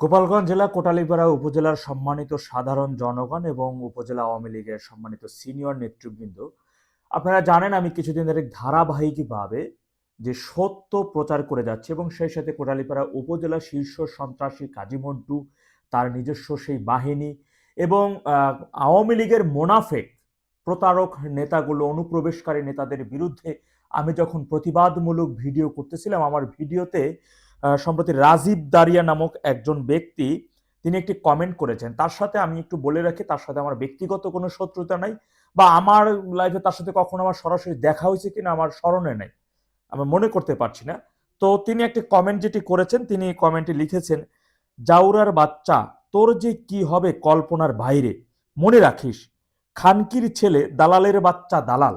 গোপালগঞ্জ জেলা কোটালীপাড়া উপজেলার সম্মানিত সাধারণ জনগণ এবং উপজেলা আওয়ামী লীগের সম্মানিত সিনিয়র নেতৃবৃন্দ। আপনারা জানেন আমি কিছুদিন ধরে ধারাবাহিকভাবে যে সত্য প্রচার করে যাচ্ছে এবং সেই সাথে কোটালীপাড়া উপজেলা শীর্ষ সন্ত্রাসী কাজী মন্টু, তার নিজস্ব সেই বাহিনী এবং আওয়ামী লীগের মোনাফেক প্রতারক নেতাগুলো, অনুপ্রবেশকারী নেতাদের বিরুদ্ধে আমি যখন প্রতিবাদমূলক ভিডিও করতেছিলাম, আমার ভিডিওতে সম্প্রতি রাজীব দারিয়া নামক একজন ব্যক্তি, তিনি একটি কমেন্ট করেছেন। তার সাথে আমি একটু বলে রাখি, তার সাথে আমার ব্যক্তিগত কোনো শত্রুতা নাই বা আমার লাইফে তার সাথে কখনো আমার সরাসরি দেখা হয়েছে কিনা আমার স্মরণে নাই। আমি মনে করতে পারছি না। তো তিনি একটি কমেন্ট যেটি করেছেন, তিনি কমেন্টে লিখেছেন, জাউরার বাচ্চা, তোর যে কি হবে কল্পনার বাইরে, মনে রাখিস, খানকির ছেলে দালালের বাচ্চা দালাল।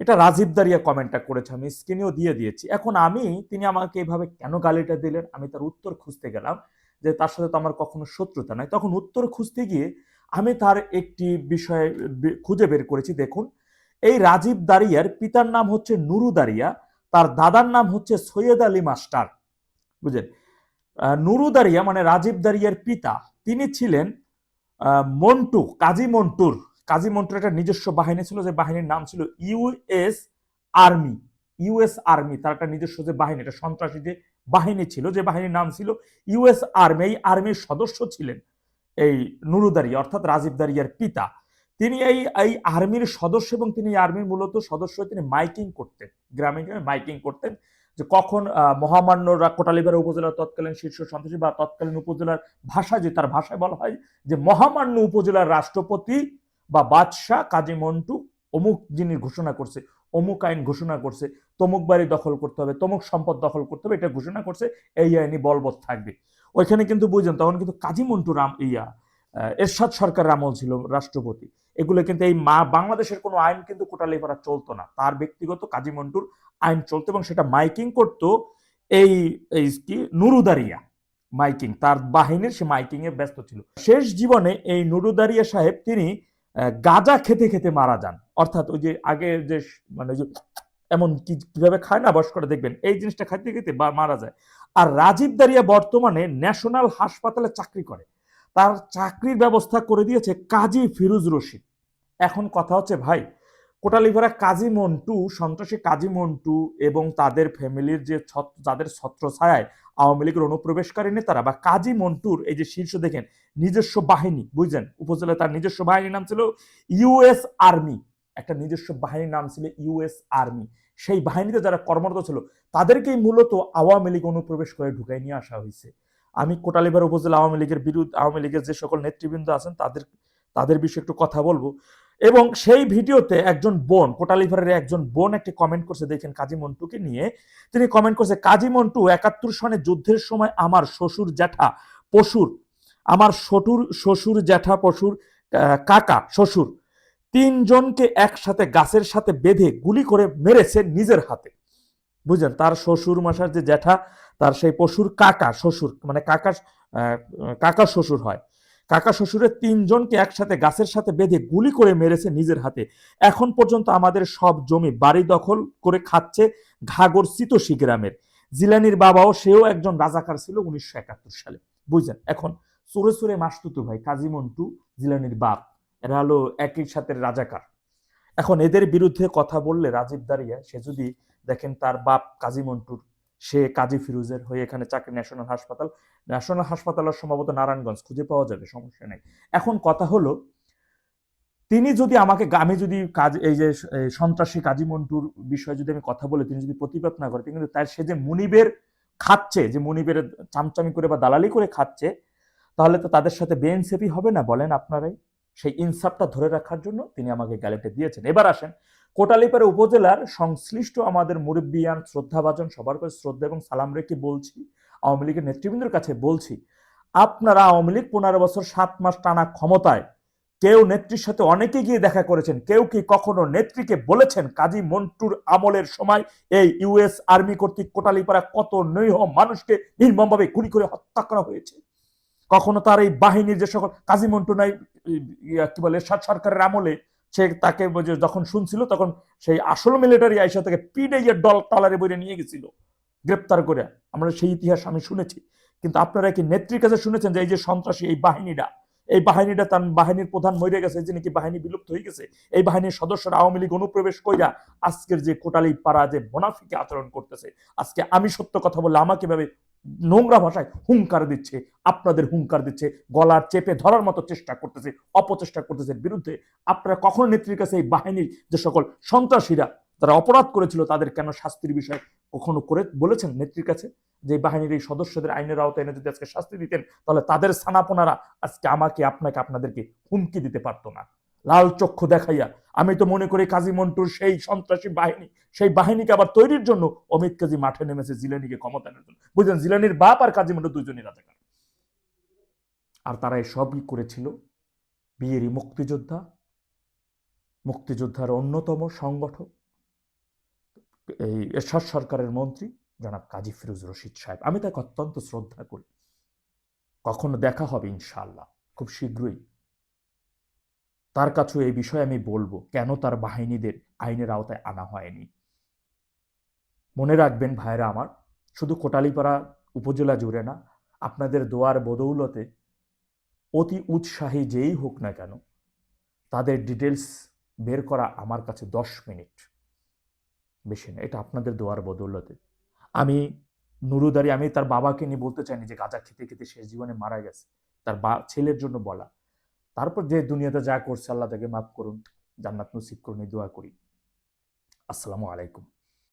এটা রাজীব দারিয়া কমেন্টটা করেছে, আমি স্ক্রিনেও দিয়ে দিয়েছি। এখন আমি, তিনি আমাকে এভাবে কেন গালিটা দিলেন? আমি তার উত্তর খুঁজতে গেলাম যে তার সাথে তো আমার কখনো শত্রুতা নাই। তখন উত্তর খুঁজতে গিয়ে আমি তার একটি বিষয় খুঁজে বের করেছি, দেখুন। এই রাজীব দারিয়ার পিতার নাম হচ্ছে নুরু দারিয়া, তার দাদার নাম হচ্ছে সৈয়দ আলী মাস্টার। বুঝলেন? নুরু দারিয়া মানে রাজীব দারিয়ার পিতা, তিনি ছিলেন মন্টু, কাজী মন্টুর। কাজী মন্টুর একটা নিজস্ব বাহিনী ছিল, যে বাহিনীর নাম ছিল ইউএস আর্মি। ইউএস আর্মি, তার একটা নিজস্ব যে বাহিনী এটা সন্ত্রাসী যে বাহিনী ছিল, যে বাহিনীর নাম ছিল ইউএস আর্মি। এই আর্মির সদস্য ছিলেন এই নুরুদারি অর্থাৎ রাজীব দারিয়ার পিতা। তিনি এই এই আর্মির সদস্য এবং তিনি আর্মির মূলত সদস্য তিনি মাইকিং করতেন, গ্রামে গ্রামে মাইকিং করতেন, যে কখন মহামান্য রা- কোটালীপাড়া উপজেলার তৎকালীন শীর্ষ সন্ত্রাসী বা তৎকালীন উপজেলার ভাষা যে তার ভাষায় বলা হয় যে মহামান্য উপজেলার রাষ্ট্রপতি বা বাদশাহ কাজী মন্টু অমুক যিনি ঘোষণা করছে, অমুক আইন ঘোষণা করছে, তমুক বাড়ি দখল করতে হবে, তমুক সম্পদ দখল করতে হবে, এটা ঘোষণা করছে, এই আইনি বলবৎ থাকবে। ওইখানে কিন্তু বুঝছেন তখন কিন্তু কাজী মন্টু রাম ইয়া এরশাদ সরকারের আমল ছিল রাষ্ট্রপতি। এগুলো কিন্তু এই মা, বাংলাদেশের কোনো আইন কিন্তু কোটালীপাড়া চলতো না। তার ব্যক্তিগত কাজী মন্টুর আইন চলতো এবং সেটা মাইকিং করতো এই এই কি, নুরুদারিয়া মাইকিং, তার বাহিনীর সে মাইকিং এ ব্যস্ত ছিল। শেষ জীবনে এই নুরুদারিয়া সাহেব তিনি গাঁজা খেতে খেতে মারা যান। অর্থাৎ ওই যে আগে যে মানে এমন কি, কীভাবে খায় না বয়স করে দেখবেন, এই জিনিসটা খাইতে খেতে মারা যায়। আর রাজীব দারিয়া বর্তমানে ন্যাশনাল হাসপাতালে চাকরি করে। তার চাকরির ব্যবস্থা করে দিয়েছে কাজী ফিরুজ রশিদ। এখন কথা হচ্ছে, ভাই কোটালিভারা কাজী মন্টু সন্ত্রাসী কাজী মন্টু এবং তাদের ফ্যামিলির যে যাদের ছত্র ছায়ায় আওয়ামী লীগের অনুপ্রবেশকারী নেতারা বা কাজী মন্টুর এই যে শীর্ষ দেখেন, নিজস্ব বাহিনী, বুঝলেন? উপজেলায় তার নিজস্ব বাহিনীর নাম ছিল ইউএস আর্মি। একটা নিজস্ব বাহিনীর নাম ছিল ইউএস আর্মি। সেই বাহিনীতে যারা কর্মরত ছিল, তাদেরকেই মূলত আওয়ামী লীগ অনুপ্রবেশ করে ঢুকাই নিয়ে আসা হয়েছে। আমি কোটালিবার উপজেলা আওয়ামী লীগের বিরুদ্ধে, আওয়ামী লীগের যে সকল নেতৃবৃন্দ আছেন, তাদের তাদের বিষয়ে একটু কথা বলব। এবং সেই ভিডিওতে একজন বোন কোটালিভারের একজন বোন একটি কমেন্ট করছে, দেখেন কাজী মন্টুকে নিয়ে। তিনি কমেন্ট করছে, কাজী মন্টু, একাত্তর সনে যুদ্ধের সময় আমার শ্বশুর জ্যাঠা পশুর, আমার শ্বশুর শ্বশুর জ্যাঠা পশুর কাকা শ্বশুর, তিনজনকে একসাথে গাছের সাথে বেঁধে গুলি করে মেরেছে নিজের হাতে। বুঝলেন? তার শ্বশুর মশার যে জ্যাঠা, তার সেই পশুর কাকা শ্বশুর মানে কাকা কাকা শ্বশুর হয়। কাকা শ্বশুরের তিনজনকে একসাথে গাছের সাথে বেঁধে গুলি করে মেরেছে নিজের হাতে। এখন পর্যন্ত আমাদের সব জমি বাড়ি দখল করে খাচ্ছে ঘাগর চিতোষী গ্রামের। জিলানির বাবাও সেও একজন রাজাকার ছিল উনিশশো একাত্তর সালে। বুঝলেন এখন সুরে সুরে মাসতুতু ভাই, কাজী মন্টু, জিলানির বাপ, এরা হলো একই সাথে রাজাকার। এখন এদের বিরুদ্ধে কথা বললে রাজীব দাঁড়িয়ে সে যদি দেখেন তার বাপ কাজী মন্টুর সে কাজী ফিরুজের হয়ে এখানে চাকরি ন্যাশনাল হাসপাতাল ন্যাশনাল হাসপাতালের সম্ভবত নারায়ণগঞ্জ, খুঁজে পাওয়া যাবে, সমস্যা নেই। এখন কথা হলো, তিনি যদি আমাকে আমি যদি কাজ এই যে সন্ত্রাসী কাজী মন্টুর বিষয়ে যদি আমি কথা বলে, তিনি যদি প্রতিবাদ না করে, তিনি কিন্তু তার সে যে মুনিবের খাচ্ছে, যে মুনিবের চামচামি করে বা দালালি করে খাচ্ছে, তাহলে তো তাদের সাথে বেএনসিপি হবে না, বলেন আপনারাই। সেই ইনসাফটা ধরে রাখার জন্য তিনি আমাকে গ্যালেটে দিয়েছেন। এবার আসেন কোটালীপাড়া উপজেলার সংশ্লিষ্ট আমাদের মুরব্বিয়ান শ্রদ্ধাভাজন সবার কাছে শ্রদ্ধা এবং সালাম রেখে বলছি, আওয়ামী লীগের নেতৃবৃন্দের কাছে বলছি, আপনারা আওয়ামী লীগ পনেরো বছর সাত মাস টানা ক্ষমতায় কেউ নেত্রীর সাথে অনেকে গিয়ে দেখা করেছেন, কেউ কি কখনো নেত্রীকে বলেছেন কাজী মন্টুর আমলের সময় এই ইউএস আর্মি কর্তৃক কোটালিপাড়া কত নৈহ মানুষকে নির্মমভাবে গুলি করে হত্যা করা হয়েছে? কখনো তার এই বাহিনীর যে সকল, কাজী মন্টু নাই কি বলে, সরকারের আমলে সে তাকে যখন শুনছিল, তখন সেই আসল মিলিটারি আইসা তাকে পিডে ডল টলারে বইরে নিয়ে গেছিল, গ্রেপ্তার করে। আমরা সেই ইতিহাস আমি শুনেছি। কিন্তু আপনারা কি নেত্রীর কাছে শুনেছেন যে এই যে সন্ত্রাসী এই বাহিনীটা এই বাহিনীটা তার বাহিনীর প্রধান মরে গেছে যে নাকি বাহিনী বিলুপ্ত হয়ে গেছে, এই বাহিনীর সদস্যরা আওয়ামী লীগ অনুপ্রবেশ কইরা আজকের যে কোটালি পাড়া যে মোনাফিকে আচরণ করতেছে, আজকে আমি সত্য কথা বললে আমাকে ভাবে নোংরা ভাষায় হুঙ্কার দিচ্ছে, আপনাদের হুঙ্কার দিচ্ছে, গলার চেপে ধরার মতো চেষ্টা করতেছে, অপচেষ্টা করতেছে। বিরুদ্ধে আপনারা কখনো নেত্রীর কাছে এই বাহিনীর যে সকল সন্ত্রাসীরা তারা অপরাধ করেছিল, তাদের কেন শাস্তির বিষয় কখনো করে বলেছেন নেত্রীর কাছে? যে বাহিনীর এই সদস্যদের আইনের আওতায় এনে যদি আজকে শাস্তি দিতেন, তাহলে তাদের সানাপোনারা আজকে আমাকে, আপনাকে, আপনাদেরকে হুমকি দিতে পারতো না। লাল চক্ষু দেখাইয়া। আমি তো মনে করি কাজী মন্টুর সেই সন্ত্রাসী বাহিনী, সেই বাহিনীকে আবার তৈরির জন্য অমিত কাজী মাঠে নেমেছে জিলানিকে ক্ষমতায়নের জন্য। বুঝলেন, জিলানির বাপ আর কাজী মন্টু দুজনই রাজাকার। আর তারা এই সবই করেছিল বিয়েরই মুক্তিযোদ্ধা, মুক্তিযোদ্ধার অন্যতম সংগঠক, এই এরশাদ সরকারের মন্ত্রী জনাব কাজী ফিরোজ রশিদ সাহেব। আমি তাকে অত্যন্ত শ্রদ্ধা করি। কখনো দেখা হবে ইনশাআল্লাহ, খুব শীঘ্রই। তার কাছেও এই বিষয়ে আমি বলব, কেন তার বাহিনীদের আইনের আওতায় আনা হয়নি। মনে রাখবেন ভাইরা আমার, শুধু কোটালিপাড়া উপজেলা জুড়ে না, আপনাদের দোয়ার বদৌলতে অতি উৎসাহী যেই হোক না কেন, তাদের ডিটেলস বের করা আমার কাছে দশ মিনিট। বেশি না, এটা আপনাদের দোয়ার বদৌলতে। আমি নুরুদারি, আমি তার বাবাকে নিয়ে বলতে চাইনি যে গাঁজা খেতে খেতে শেষ জীবনে মারা গেছে। তার বা, ছেলের জন্য বলা। তারপর যে দুনিয়াতে যা করছে, আল্লাহ তাকে মাফ করুন, জান্নাত নসিব করুন দোয়া করি। আসসালামু আলাইকুম।